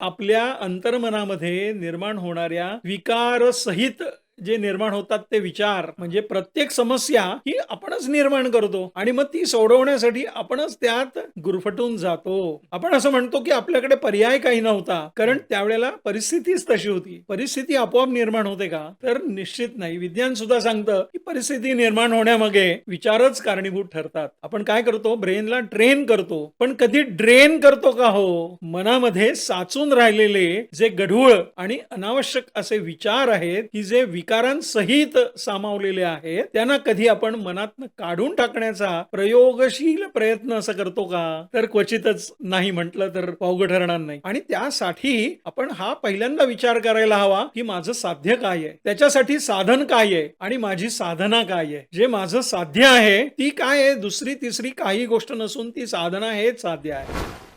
आपल्या अंतर्मनामध्ये निर्माण होणाऱ्या विकार सहित जे निर्माण होतात ते विचार म्हणजे प्रत्येक समस्या ही आपणच निर्माण करतो आणि मग ती सोडवण्यासाठी आपणच त्यात गुरफटून जातो. आपण असं म्हणतो की आपल्याकडे पर्याय काही नव्हता कारण त्यावेळेला परिस्थितीच तशी होती. परिस्थिती आपोआप निर्माण होते का? तर निश्चित नाही. विज्ञान सुद्धा सांगतं की परिस्थिती निर्माण होण्यामागे विचारच कारणीभूत ठरतात. आपण काय करतो? ब्रेनला ट्रेन करतो. पण कधी ड्रेन करतो का हो? मनामध्ये साचून राहिलेले जे गढूळ आणि अनावश्यक असे विचार आहेत की जे विकारांसहित सामावलेले आहेत त्यांना कधी आपण मनातनं काढून टाकण्याचा प्रयोगशील प्रयत्न असं करतो का? तर क्वचितच नाही म्हटलं तर वावगं ठरणार नाही. आणि त्यासाठी आपण हा पहिल्यांदा विचार करायला हवा की माझं साध्य काय आहे? त्याच्यासाठी साधन काय आहे? आणि माझी साधना काय आहे? जे माझं साध्य आहे ती काय आहे? दुसरी तिसरी काही गोष्ट नसून ती साधना हेच साध्य आहे.